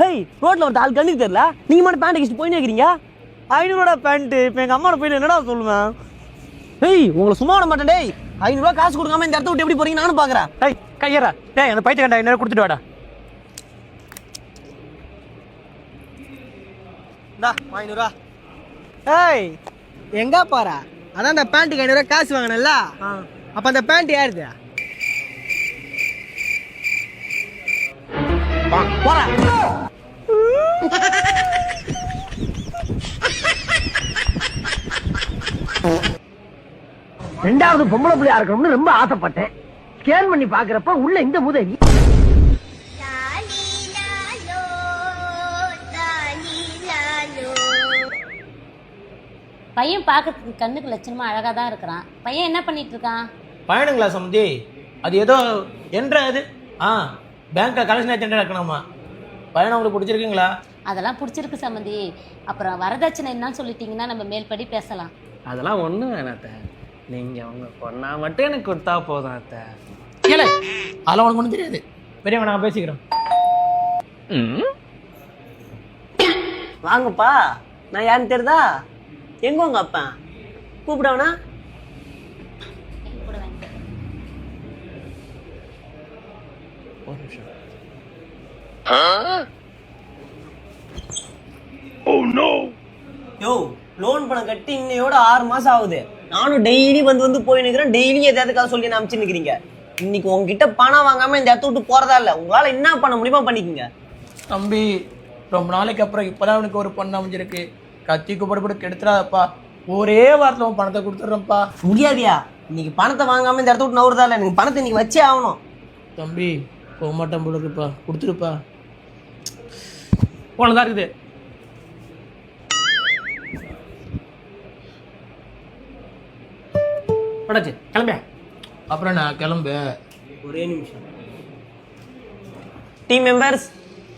Hey ரோட்ல ஒரு ஆள் கண்ணுக்கு தெரியல? நீங்க மட்டும் பேண்ட் கழிச்சு போயினே இருக்கிறீங்க ஐநூறுவா பேண்ட்டு இப்போ எங்கள் அம்மாவோட போய் என்னடா சொல்லுவேன்? ஹேய் உங்களை சும்மா விட மாட்டேன் டேய். ஐநூறுரூவா காசு கொடுக்காம இந்த இடத்த விட்டு எப்படி போறீங்க நானும் பாக்குறேன். டேய் கையறா. டேய் அந்த பைத்திய கண்டா ஐநூறு கொடுத்துட்டு வாடா. இந்தா ஐநூறுரூவா ஏய் எங்க போற? அதான் அந்த பேண்ட்டுக்கு ஐநூறுவா காசு வாங்கினல அப்ப அந்த பேண்ட் யாருது? போறா. ரெண்டாவது பொம்பளை பிள்ளையா இருக்கணும்னு ரொம்ப ஆசைப்பட்டேன். ஸ்கேன் பண்ணி பாக்குறப்ப உள்ள இந்த முதலி பையன் பார்க்கறதுக்கு கண்ணுக்கு லட்சணமா அழகா தான் இருக்கிறான். பையன் என்ன பண்ணிட்டு இருக்கான்? பையனுங்களா சம்பந்தி அது ஏதோ என்ற அது ஆ பேங்க்கை கலெக்ஷன் ஏஜென்ட் இருக்கணுமா? பையனை உங்களுக்கு பிடிச்சிருக்குங்களா? அதெல்லாம் பிடிச்சிருக்கு சம்மந்தி அப்புறம் வரதட்சணை என்னன்னு சொல்லிட்டீங்கன்னா நம்ம மேல்படி பேசலாம். அதெல்லாம் ஒன்றும் வேணாத்த நீங்கள் அவங்க பொண்ணா மட்டும் எனக்கு கொடுத்தா போதும் அத்தை. ஏலே அதெல்லாம் உனக்கு ஒன்றும் தெரியாது. பெரியவன் நான் பேசிக்கிறோம் வாங்கப்பா நான் யாருன்னு தெரியுதா? எங்க உங்க அப்பா? கூப்பிடவனா? எங்க கூட வாங்க ஒரு நிமிஷம் யோ லோன் பணம் கட்டி இன்னையோட ஆறு மாசம் ஆகுது. நானும் டெய்லி வந்து வந்து போய் நிக்கிறேன். டெய்லி எதாவது சொல்லி நான் நிக்கிறீங்க? இன்னைக்கு உங்ககிட்ட பணம் வாங்காம இந்த இடத்த விட்டு போறதா இல்ல. உங்களால என்ன பண்ண முடியுமா பண்ணிக்கங்க. தம்பி ரொம்ப நாளைக்கு அப்புறம் இப்போதான் அவனுக்கு ஒரு பொண்ணு அமைஞ்சிருக்கு. கத்தி கூப்பிட கெடுத்துறாதப்பா. ஒரே வாரத்தில் உன் பணத்தை கொடுத்துட்றேன்ப்பா. முடியாதியா? இன்னைக்கு பணத்தை வாங்காம இந்த இடத்த விட்டு நவுறதா இல்ல. நீங்க பணத்தை இன்னைக்கு வச்சே ஆகணும். தம்பி போக மாட்டேன் போல இருக்குப்பா கொடுத்துருப்பா போனதா இருக்குது. படாச்சு கிளம்பியா அப்புறம் நான் கிளம்பு. ஒரே நிமிஷம். டீம் மெம்பர்ஸ்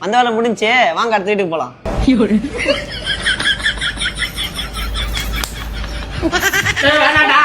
அந்த வேலை முடிஞ்சே வாங்க அடுத்த வீட்டுக்கு போலாம். வேணாடா